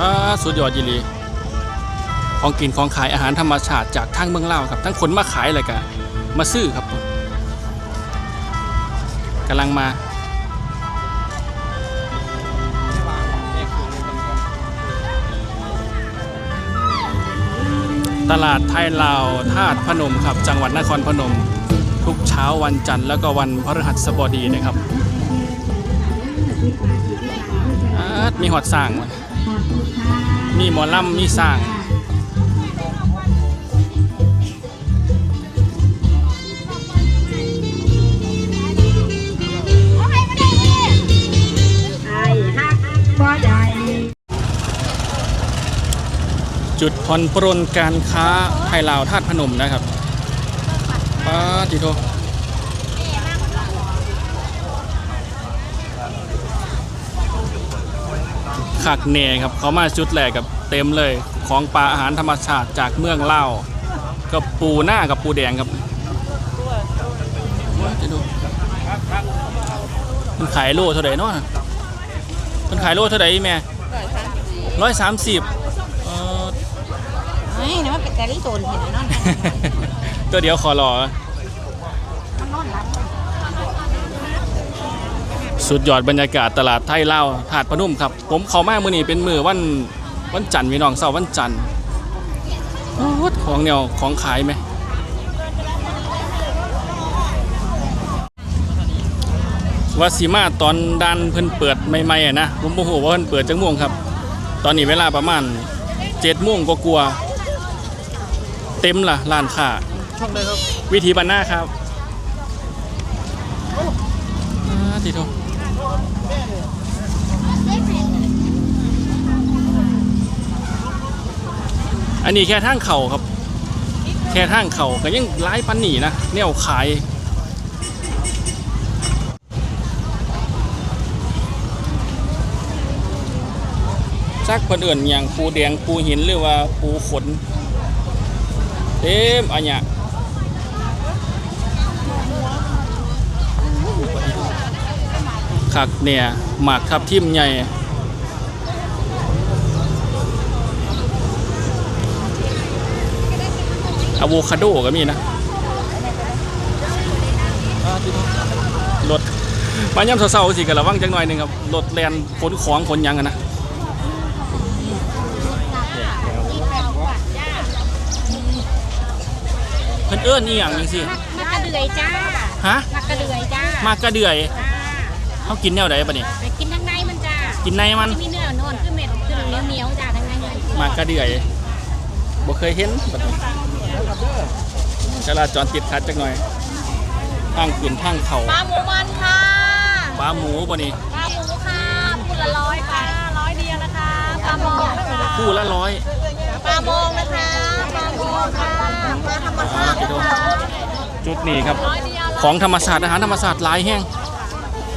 อ่าสุดยอดยีหลีของกินของขายอาหารธรรมชาติจากทางเมืองลาวครับ ทั้งคนมาขายอะไรกันมาซื้อครับกำลังมาตลาดไทยลาวธาตุพนมครับ จังหวัดนครพนม ทุกเช้าวันจันทร์แล้วก็วันพฤหัสบดีนะครับมีหอดสร้างมัน มีหมอลำมีสร้างไอ้ฮักบ่ได้จุดผ่อนปรนการค้าไทยลาวธาตุพนมนะครับป้าจิโท ขักเน่ครับเขามาจุดแรกกับเต็มเลย ของปลาอาหารธรรมชาติจากเมืองเล่าวกับปูหน้ากับปูแดงครับจิโทมันขายโลเท่าไหร่เนาะมันขายโลเท่าไหร่แม่ร้อยสามสิบเอ่อเฮ้ยนี่มันเป็นแต่ลิโตนเห็นไหมนั่นตัวเดียวขอรอ มันนอนหลับ สุดยอดบรรยากาศตลาดไทยเล่าวถาดพนุ่มครับ ผมเข้ามามื้อนี้เป็นมือวันวันจันทร์พี่น้องเสาร์วันจันทร์โอ้โหของแนวของขายไหมว่าสีมาตอนดันเพิ่นเปิดใหม่ๆอะนะผมบ่ฮู้ว่าเพิ่นเปิดจังม่วงครับ ตอนนี้เวลาประมาณ7โมงกว่าๆเต็มละร้านค้าช่องใดครับ วิธีบรรณาครับอ่าทีโท อันนี้แค่ทางเข่าครับ แค่ทางเข่าก็ยังร้ายปันหนีนะแนวขายซักคนอื่นอย่างปูแดงปูหินหรือว่าปูขนเต็มอันเนี้ยคักเนี่ยหมากทับทิมใหญ่ อะโวคาโดก็มีนะรถมาย่ำเศร้าๆสิกันระวังจังหน่อยหนึงครับรถแลนขนของขนหยังกันนะเพิ่นเอิ้นอีหยังจังซี่มักกระเดือยจ้าฮะมักกระเดือยจ้ามากกระเดื่อยจ้าเฮากินแนวใดบัดนี้ไปกินทั้งในมันจ้ากินในมันมีเนื้อนวลคือเม็ดคือเหนียวเหนียวๆจ้าทั้งในเลยมากกระเดื่อยบ่เคยเห็นบัดนี้ จราจรติดขัดจักหน่อยทางขึ้นทางเขาปลาหมูมันค่ะปลาหมูบ่นี่ปลาหมูค่ะพูดละร้อยค่ะร้อยเดียวนะคะปลาหมองนะคะคู่ละร้อยปลาโมงนะคะปลาโมงค่ะปลาธรรมชาติค่ะจุดนี้ครับร้อยเดียวของธรรมศาสตร์อาหารธรรมศาสตร์หลายแห้ง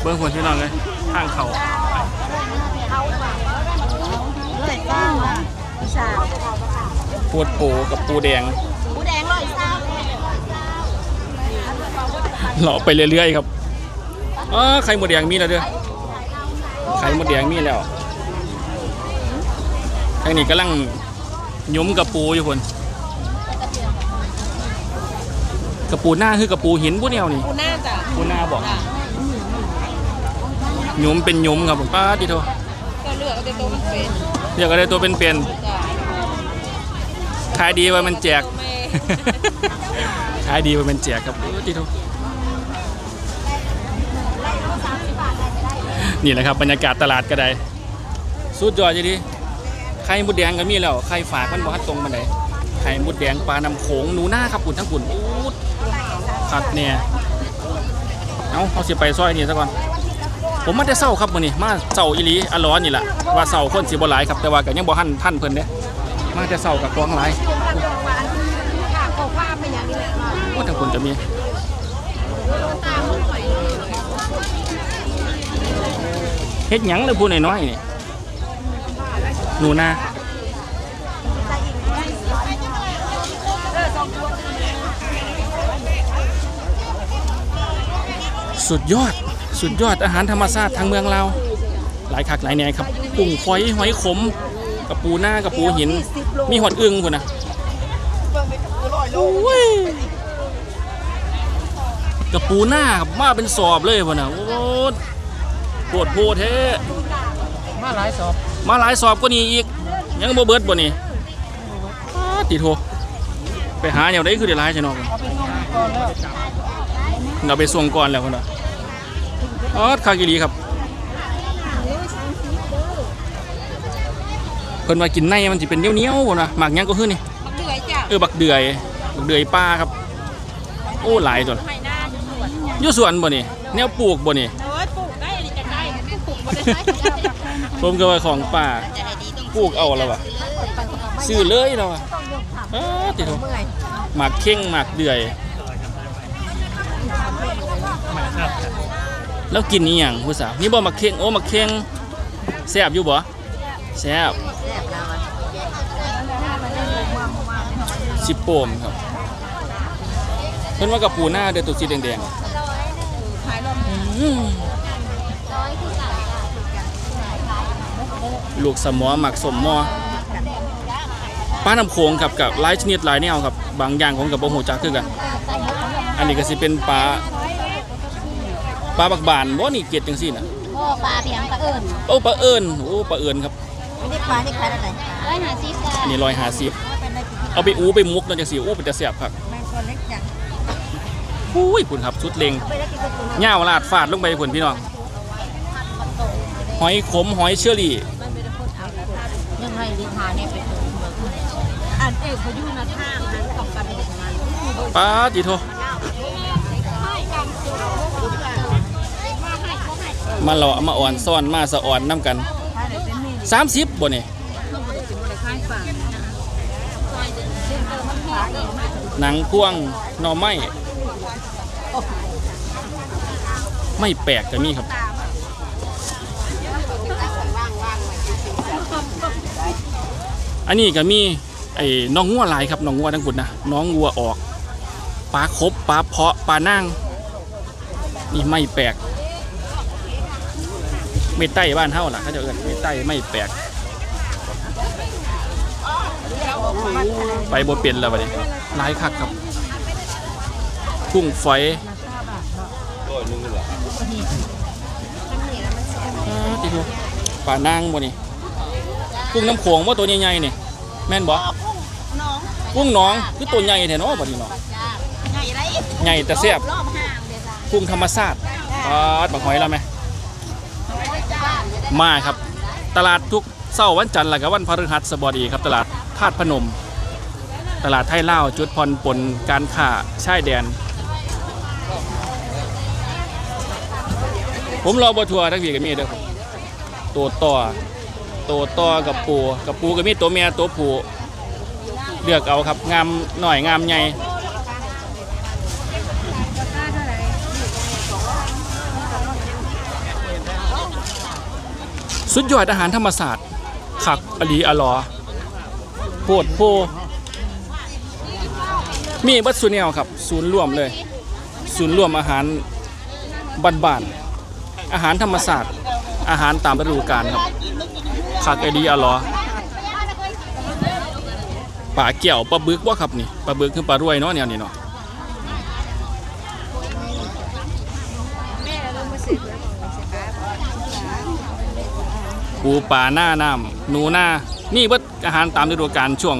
เบิ่งคนพี่น้องเลยทางเขาเจ็ดเก้าสาวปวดปูกับปูแดง เลาะไปเรื่อยๆครับอ๋อไข่หมดแดงมีแล้วเด้อไข่หมดแดงมีแล้วทางนี้กำลังหยุ้มกับปูอยู่คนกระปูหน้าคือกระปูหินพวกแนวนี่ปูน่าจ้ะปูหน้าบอกหยุ้มเป็นหยุ้มครับผมป้าดิโทก็เลือกเอาแต่ตัวมันเป็นเรียกอะไรตัวเป็นเป็นจ้ะๆขายดีว่ามันแจกแม่ขายดีว่ามันแจกครับโอ้ดิโท นี่แหละครับบรรยากาศตลาดก็ได้สุดยอดจริงไข่มดแดงก็มีแล้วไข่ฝากมันบ่ฮัดตรงมาไหนไข่มดแดงปลาน้ำโขงหนูหน้าครับปุ่นทั้งปุ่นอู้ดขัดเนี่ยเอาเอาสิไปซอยนี่ซะก่อนผมมาแต่เศร้าครับมื้อนี้มาเศร้าอีหลีอร้อนนี่แหละว่าเศร้าคนสิบ่หลายครับแต่ว่าก็ยังบ่ทันท่านเพิ่นเด้มาแต่เศร้ากับกองหลายค่ะขอความเป็นอย่างนี้เลยโอ้ทางคนจะมี เฮ็ดหยังเลยพูดน้อยๆนี่หนูนาสุดยอด สุดยอดอาหารธรรมชาติทางเมืองเรา หลายคักหลายแน่ครับกุ้งฝอยหอยขมกระปูหน้ากระปูหิน มีหอดอึงพุ่นนะกระปูหน้ามาเป็นสอบเลยพุ่นนะโอ้ ปวดโพดแท้มาหลายสอบ มาหลายสอบก็นี่อีก ยังบ่เบิดบ่นี่อ้าติโทไปหาแนวใดคือได้หลายใช่เนาะเอาไปส่งก่อนแล้วเราไปส่งก่อนแล้วพุ่นน่ะอ๋อคากิรีครับเพิ่นว่ากินในมันสิเป็นเหนียวๆพุ่นน่ะหมากหยังก็คือนี่มักเดือยจ้ะเออบักเดือยบักเดือยป้าครับ โอ้หลายตัวไข่หน้าอยู่สวนอยู่สวนบ่นี่แนวปลูกบ่นี่ ผมก็ว่าของป่าปลูกเอาแล้ววะซื้อเลยแล้ววะอ้าติโทเมื่อยหมากเข่งหมากเดือย แล้วกินนี่ยังผู้สาวนี่บ่หมากเข่งโอ้หมากเข่งแซ่บอยู่บ่แซ่บแซ่บสิโปมครับเพิ่นว่ากับปูหน้าเดือดตุกสีแดงๆ ลูกสมอหมักสมมอป้าน้ำโขงครับกับหลายชนิดหลายแนวครับบางอย่างของกับบ่ฮู้จักคือกัน อันนี้ก็สิเป็นปลาปลาบักบานบ่นี่เกล็ดจังซี่น่ะพ่อปลาเพียงปลาเอิญโอ้ปลาเอิญโอ้ปลาเอิญครับไม่ได้ปลาที่ขายอะไรร้อยห้าสิบจ้ะอันนี้ร้อยห้าสิบเอาไปอูไปมุกเนั่นจังซี่อู้เป็นตะแซ่บครับแมงตัวเล็กจังอุ้ยคุณครับสุดเลงไปได้กินกระตุ้นย่าวลาดฟาดลงไปพุ่นพี่น้องหอยขมหอยเชอรี่ ยังไงลิทาเนี่ยเป็นอันเอกเขาอยู่ในทางนั้นตองการเป็นงานปลาจิโทมาหล่อมาอ่อนซ่อนมาสะอ่อนน้ำกัน30บ่นี่หนังพ่วงนอไม้ไม่แปลกแต่มีครับ อันนี้ก็มีไอ้น้องงัวหลายครับน้องงัวทั้งหมดนะน้องงัวออกปลาครบปลาเพาะปลานั่งนี่ไม่แปลกไม่ไต้บ้านเฮาล่ะเขาจะเอิ้นไม่ไต้ไม่แปลกไปบ่เป็นแล้วบัดนี้หลายคักครับกุ้งฝอยอ่าติโหปลานางบ่นี่ กุ้งน้ำโขงว่าตัวใหญ่ๆนี่แม่นบ่น้องกุ้งหน้องคือตัวใหญ่แท้เนาะบัดนี้เนาะใหญ่ไรใหญ่แต่แซ่บรอบห่างเลยจ้ะกุ้งธรรมชาติปลาดบักหอยแล้วไหมมาครับ ตลาดทุกเสาร์วันจันทร์และก็วันพฤหัสบดีครับ ตลาดธาตุพนม ตลาดไทยลาวจุดผ่อนปลนการค้าชายแดน ผมรอบทัวร์ทั้งพี่กับมีเด้อครับตัวต่อ ตัวต่อกับปูกับปูกับมีตัวเมียตัวผูเลือกเอาครับงามหน่อยงามใหญ่สุดยอดอาหารธรรมศาสตร์ขักอลีอลอโพดโพมีบัตสุเนลครับ ศูนย์รวมเลย ศูนย์รวมอาหารบ้านๆอาหารธรรมศาสตร์ อาหารตามฤดูกาลครับ ขักอลีอลอปลาเกี่ยวปลาบึกว่าครับนี่ปลาบึกคือปลารวยเนาะแนวนี้เนาะแม่เริ่มมาสิบแล้วปูปลาหน้าน้ำหนูหน้า นี่เบิดอาหารตามฤดูกาลช่วง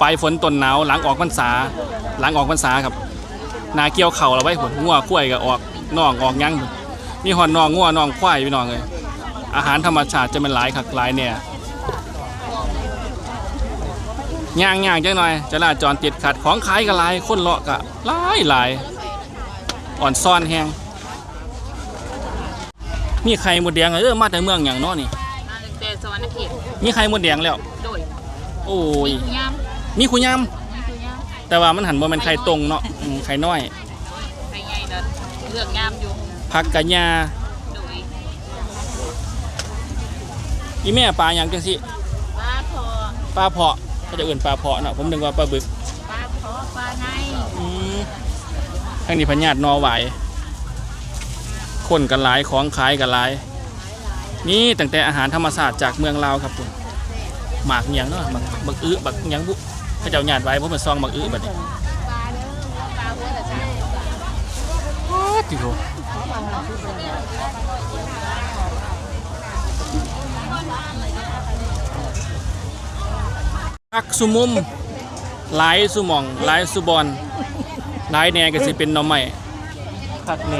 ปลายฝนต้นหนาวหลังออกพรรษา หลังออกพรรษาครับ นาเกี่ยวเข่าเราไว้ผลงัวกล้วยก็ออกน่องออกยังมีหอนน่องงัวน่องควายพี่น้องเลย อาหารธรรมชาติจะเป็นหลายคักหลายเนี่ยย่างย่างจังหน่อยจราจรติดขัดของขายก็หลายคนเลาะก็หลายหลายอ่อนซ่อนแฮงมีไข่หมดแดงเออมาแต่เมืองอย่างเน้อนี่แต่สวรรค์เขตมีไข่หมดแดงแล้วโดยโอ้ยยามมีขุยำนี่คือยามแต่ว่ามันหันบ่แม่นไข่ตรงเนาะอืมไข่น้อยใครไงเด้อเลือกยามอยู่ผักกะยา โดย อีแม่ปลาหยังจังสิปลาพอปลาเพาะเขาจะเอื่นปลาเพาะเนาะผมนึกว่าปลาบึกปลาพอปลาไงอืมทางนี้พญาตินอไหวายคนกันหลายของขายกันหลาย นี่ตั้งแต่อาหารธรรมศาสตร์จากเมืองลาวครับผมหมากอิหยังเนาะบักบักอื้อบักอิหยังบุเขาเจ้าหยาดไว้บ่มาซองบักอื้อบัดนี้โอ้ติโห พักสุมุมหลายสุมองหลายสุบอนหลายแหน่ก็สิเป็นหน่อไม้พักแหน่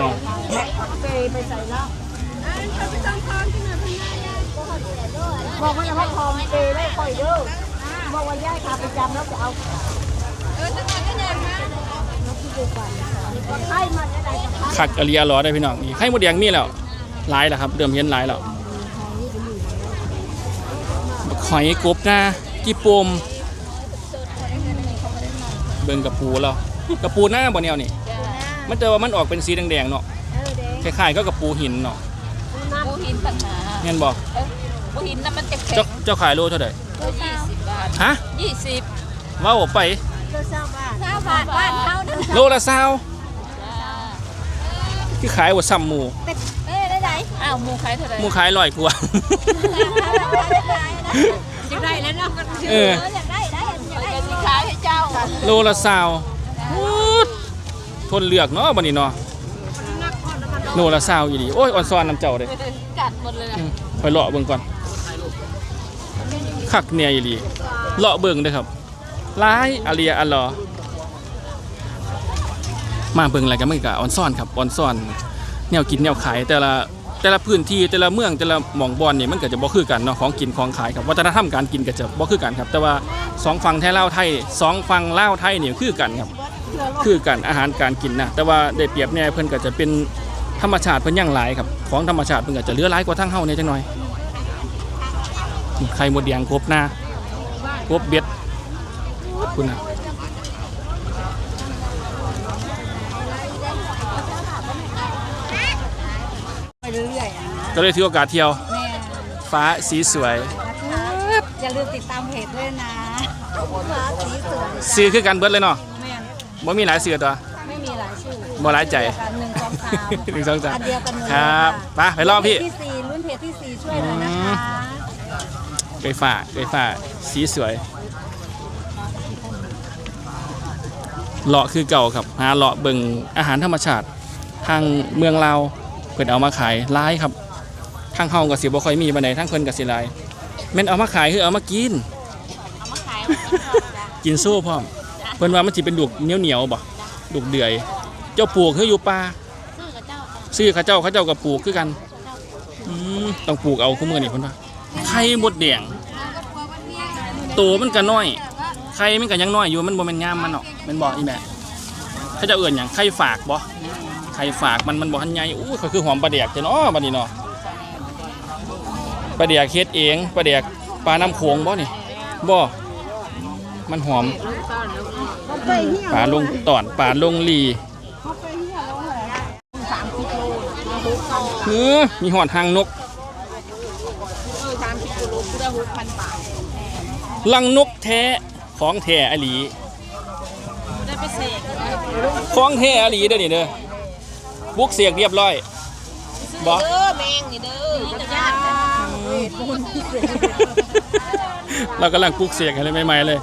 บอกว่าอย่าให้ทองเปได้ค่อยเด้อบอกว่าย่ายขาประจำแล้วจะเอาคักอริยารอได้พี่น้องนี่ไข่มดแดงมีแล้วหลายแล้วครับเดิมเห็นหลายแล้ว หอยกบนะกี่ปมเบิ่งกับปูแล้วกับปูหน้าบ่แนวนี่มันแต่ว่ามันออกเป็นสีแดงๆเนาะเออเด้คล้ายๆก็กับปูหินเนาะปูหินปัญหาเห็นบ่ปูหินน่ะมันจะแข็เจ้างเจ้าขายโลเท่าไหร่ยี่สิบบาทฮะยี่สิบว่าออกไปเจ้าบาทเจ้าบาทบ้านเขาเด้อโลละซาวคือขายว่าซ้ำหมูเอ้ยได้ไหนอ้าวหมูขายเท่าไหร่หมูขายร้อยกว่า จะได้แล้วเนาะเอออยากได้ได้อยากได้สิขายให้เจ้าโลละซาวอู้ดทนเลือกเนาะบัดนี้เนาะโลละซาวอีหลีโอ้ยอ่อนซ้อนน้ำเจ้าเด้กัดหมดเลยนะอืมไปเลาะเบิ่งก่อนคักเนี่ยอีหลีเลาะเบิ่งเด้อครับหลายอาเลียอัลลอมาเบิ่งอะไรกันมันก็อ่อนซ่อนครับอ่อนซ่อนแนวกินแนวขายแต่ละ แต่ละพื้นที่แต่ละเมืองแต่ละหม่องบอนนี่ยมันก็จะบ่คือกันเนาะของกินของขายครับวัฒนธรรมการกินก็จะบ่คือกันครับ แต่ว่าสองฝั่งไทยลาไทยสองฝั่งเล่าไทยเนี่ยคือกันครับ คือกันอาหารการกินนะแต่ว่าได้เปรียบแน่เพิ่นก็จะเป็นธรรมชาติเพิ่นยังหลายครับของธรรมชาติเพิ่นก็จะเหลือหลายกว่าทางเฮาเนี่ยจังหน่อยไข่มดแดงครบหน้าครบเบ็ดคุณนะ ไปเรื่อยๆนะ ก็เลยถือโอกาสเที่ยว แม่ฟ้าสีสวยอย่าลืมติดตามเพจด้วยนะฟ้าสีสวยซื้อคือกันเบิดเลยเนาะแม่บ่มีหลายเสือตัว ไม่มีหลายชื่อบ่หลายใจหนึ่งสองสามหนึ่งสองสามอันเดียวกันหมดครับไปไปรอบพี่ เพจที่สี่รุ่นเพจที่สี่ช่วยหน่อยนะคะไก่ฟ้าไก่ฟ้าสีสวยเลาะคือเก่าครับหาเลาะเบิ่งอาหารธรรมชาติ ทางเมืองลาวเพิ่นเอามาขายหลายครับ ทางเฮาก็สิบ่ค่อยมีปานใดทางเพิ่นก็สิหลายแม่นเอามาขายคือเอามากิน เอามาขายมากินก่อนจ้ะกินสู้พร้อม เพิ่นว่ามันสิเป็นดุกเหนียวๆบ่ดุกเดือย เจ้าปลูกคืออยู่ป่าซื้อกับเจ้าจ้ะซื้อเขาเจ้าเขาเจ้าก็ปลูกคือกันอืมต้องปลูกเอาคู่มือนี่เพิ่นว่าไข่มดแดงโตมันก็น้อยไข่มันก็ยังน้อยอยู่มันบ่แม่นยามมันเนาะแม่นบ่อีแม่เขาเจะเอิ้นหยังไข่ฝากบ่ไข่ฝากมันมันบ่ทันใหญ่อู้เขาคือหอมปลาแดกจ้ะเนาะบัดนี้เนาะ ปลาแดกเฮ็ดเองปลาแดกปลาน้ำโขงบ่นี่บ่มันหอมปลาลงตอนปลาลงลีสามสิบโลมาหกพันเออมีหอดหางนกเออสามสิบโลกูได้หกพันบาทลังนกแท้ของแท้อหลีได้ไปเสกของแท้อหลีเด้อนี่เด้อบุกเสียกเรียบร้อยบ่เด้อแมงนี่เด้อนี่จะยากจ้ะ เรากำลังปลูกเสียกอะไรใหม่ๆเลย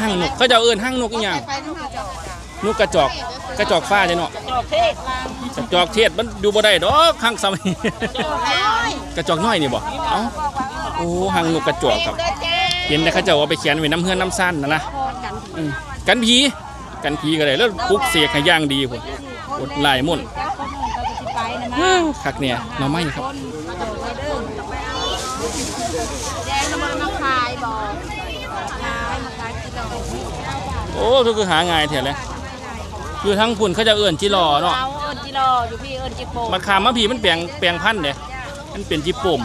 ห้างนกเขาจะเอาเอิ้นห้างนกอีหยังไปนู่นกระจอกนกกระจอกกระจอกฟ้าจ้ะเนาะจอกเทศลางกระจอกเทศมันดูบ่ได้ดอกข้างซ้ำจอกน้อยกระจอกน้อยนี่บ่เอ้าโอ้ห้างนกกระจอกครับเด้อจ้าเห็นแต่เขาเจะเอาไปเขียนไว้น้ำเฮือนน้ำซ่านนะนะอืมกันผีกันผีก็ได้แล้วปลูกเสียกให้อย่างดีพุ่นกดลายมุ่นจ้าคนหนึ่งก็จะไปนะมาคักเนี่ยหน่อไม้ครับ แดงน้ำมันมาขายบ่ขายมาขายกิโลโอ้ทุกคือหาง่ายเถอะเลยอยู่ทั้งพุ่นเขาจะเอื่นจิรอเนาะเอาเอิญจิโลอยู่พี่เอิญจิโปมันขามมาผีมันแปลงแปลงพันธุ์เนี่ยมันเป็นจิป่ม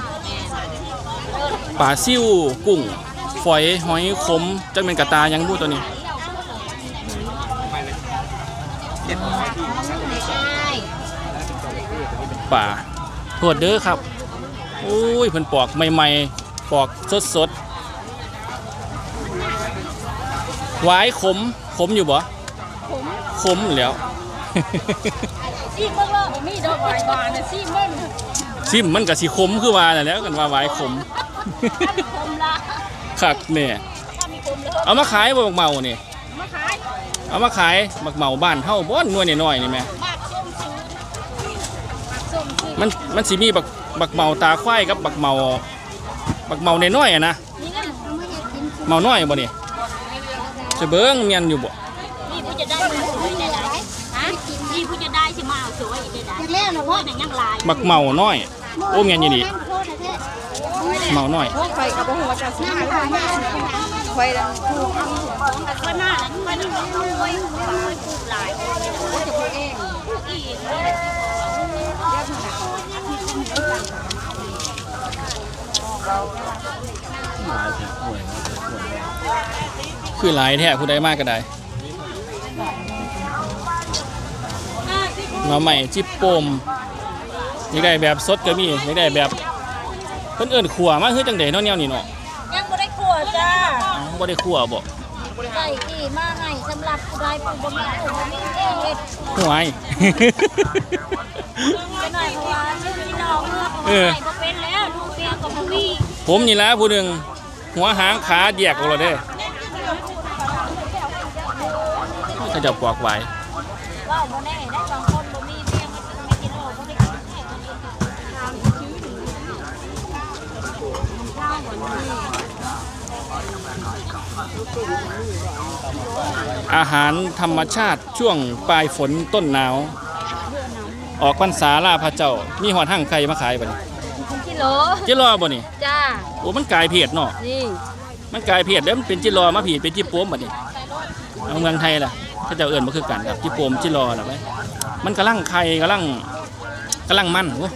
ปลาซิ่วกุ้งฝอยหอยขมจังเป็นกระตายังบูตัวนี้ป่าโทษเด้อครับโอ้ยเพิ่นปอกใหม่ๆปอกสดๆหวายขมขมอยู่บ่ขมแหล้วซีเบิ้งเลยมีดอกไม้บานนะซีเบิ้งซิมมันก็สิขมคือว่านั่นแหล้วกันว่าหวายขมคมละคักเนี่ยเอามาขายบ่บักเมานี่มาขายเอามาขายบักเมาบ้านเฮาบ่หน่วยน้อยๆนี่แหม่มากส้มซื้อส้มซื้อมันมันสิมีบัก บักเมาตาควายกับบักเมา บักเมาน้อยๆอะนะนี่นั่นเอามาเฮ็ดกินเมาน้อยบ่นี่จะเบิ่งเมียนอยู่บ่นี่ผู้จะได้มาสวยได้ไหนฮะนี่ผู้จะได้สิมาเอาสวยได้ไหนเล่นนะพ่อน่ะยังลายบักเมาน้อย โอ้เมียนอยู่นี่เมาน้อยพวกไฟกับพวกหัวจะซื้อไฟดังค่อยมาแล้วค่อยนั่งค่อยค่อยปลูกหลายก็จะปลูกเองปลูกอีก คือหลายแท้ผู้ใดมากก็ได้หน่อใหม่จิบโปมอยากได้แบบสดก็มีอยากได้แบบเพิ่นเอิ้นขัวมาคือจังได๋เนาะแนวนี้เนาะยังบ่ได้ขัวจ้าอ๋อบ่ได้ขัวบ่ใส่ที่มาให้สำหรับผู้ใดผู้บ่มีผู้บ่มีเองเฮ็ดห่วยไป หน่อยเพราะว่าพี่น้องเมื่อเพราะเออว่าให้บ่เป็นแล้วดูเพียก็บ่มีผมนี่ละผู้หนึ่งหัวหางขาแยกออกแล้วเด้เขาจะปอกไว้ว่าบ่แน่ได้บางคนบ่มีเพียงไม่กินโอ้บ่ได้กินแค่คนนี้อาหารธรรมชาติช่วงปลายฝนต้นหนาว ออกพรรษาล่าพระเจ้า มีหอดหั่งไข่มาขายบ่นี่กิโลจิรอบ่นี่จ้า โอ้มันกลายเพศเนาะนี่ มันกลายเพศแล้วมันเป็นจิรอมาผีเป็นจิโปมบ่นี่เอาเมืองไทยล่ะเขาเจ้าเอิ้นบ่คือกันครับจิโปมจิรอล่ะไปมันกำลังไข่กำลังกำลังมันโอ้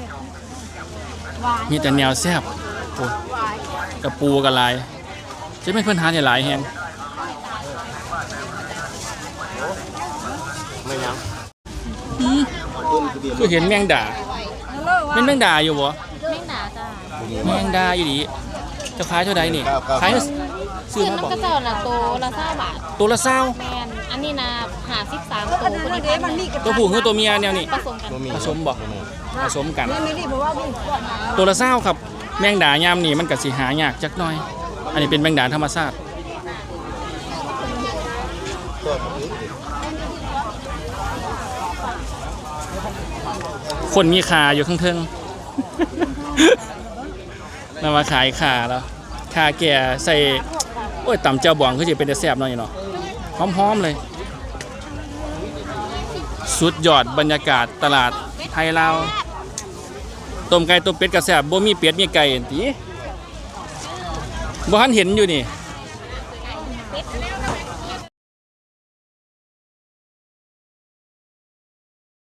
มีแต่แนวแซ่บโอ้กระปูกระลายจะไม่นเพิ่นหาได้หลายแฮง คือเห็นแมงดาเป็นแมงดาอยู่บ่ไม่หนาจ้าแมงดาอยู่ดีเจะขายเท่าใดนี่ขายซื้อมาน้ำบ่กระเจ้าละโตละเศร้าบาทตัวละเศร้าแมนอันนี้นะหาสิบสามตัวคนนี้พันหนึ่งตัวผู้คือตัวเมียแนวนี้ผสมกันผสมบ่ผสมกัน ตัวละเศร้าครับ แมงดายามนี่มันก็สิหายากจักหน่อย อันนี้เป็นแมงดาธรรมชาติ คนมีขาอยู่ข้างเทิงนำมาขายขาแล้วขาแก่ใส่โอ้ยต่ำเจ้าบองคือจะเป็นแต่แซ่บหน่อยเนาะหอมๆเลย สุดยอดบรรยากาศตลาดไทยลาวต้มไก่ต้มเป็ดกระแซบบ่มีเป็ดมีไก่ติบ่ทันเห็นอยู่นี่